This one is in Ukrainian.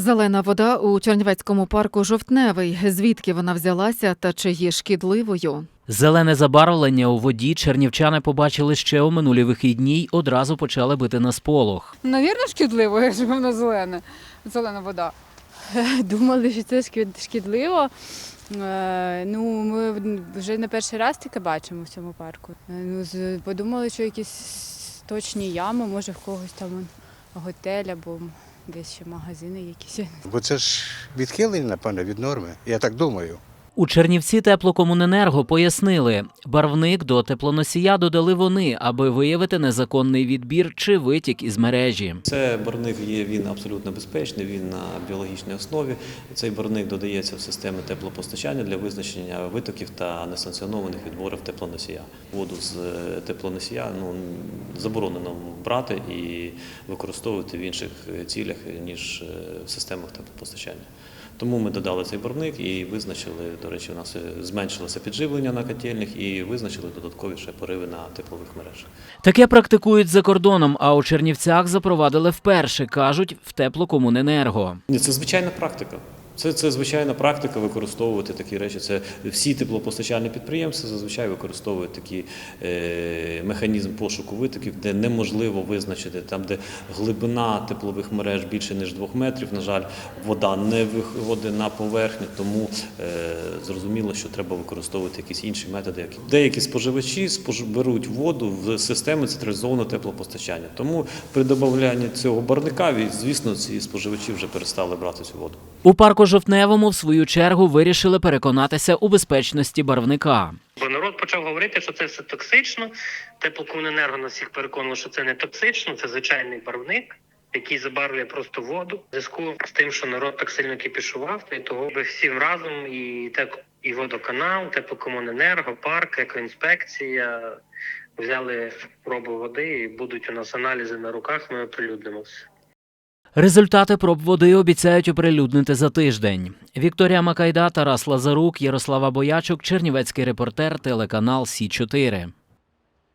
Зелена вода у Чернівецькому парку жовтневий. Звідки вона взялася та чи є шкідливою? Зелене забарвлення у воді чернівчани побачили ще у минулі вихідні й одразу почали бити на сполох. Навірно, шкідливо, якщо воно зелене. Зелена вода. Думали, що це шкідливо. Е, Ну, ми вже не перший раз таке бачимо в цьому парку. Е, Ну, з- подумали, що якісь точні ями, може в когось там готель або десь ще магазини якісь. Бо це ж відхилення, напевно, від норми. Я так думаю. У Чернівці теплокомуненерго пояснили, барвник до теплоносія додали вони, аби виявити незаконний відбір чи витік із мережі. Це барвник є він абсолютно безпечний, він на біологічній основі. Цей барвник додається в системи теплопостачання для визначення витоків та несанкціонованих відборів теплоносія. Воду з е, теплоносія ну, заборонено брати і використовувати в інших е, цілях, ніж е, в системах теплопостачання. Тому ми додали цей бурник і визначили, до речі, у нас е, зменшилося підживлення на котельних і визначили додаткові ще пориви на теплових мережах. Таке практикують за кордоном, а у Чернівцях запровадили вперше, кажуть в теплокомуненерго. Це звичайна практика. Це, це звичайна практика використовувати такі речі. Це всі теплопостачальні підприємства зазвичай використовують такий е, механізм пошуку витоків, де неможливо визначити там, де глибина теплових мереж більше ніж двох метрів. На жаль, вода не виходить на поверхню, тому е, зрозуміло, що треба використовувати якісь інші методи. Які деякі споживачі спож... беруть воду в системи централізованого теплопостачання. Тому при додаванні цього барника, звісно, ці споживачі вже перестали брати цю воду. У парку Жовтневому, в свою чергу, вирішили переконатися у безпечності барвника. Бо народ почав говорити, що це все токсично. Теплокомуненерго нас всіх переконувало, що це не токсично, це звичайний барвник, який забарвлює просто воду. В зв'язку з тим, що народ так сильно кіпішував, і того би всім разом і тек, і водоканал, теплокомуненерго, парк, екоінспекція взяли пробу води і будуть у нас аналізи на руках. Ми оприлюднимо все. Результати проб води обіцяють оприлюднити за тиждень. Вікторія Макайда, Тарас Лазарук, Ярослава Боячук, Чернівецький репортер, телеканал Сі 4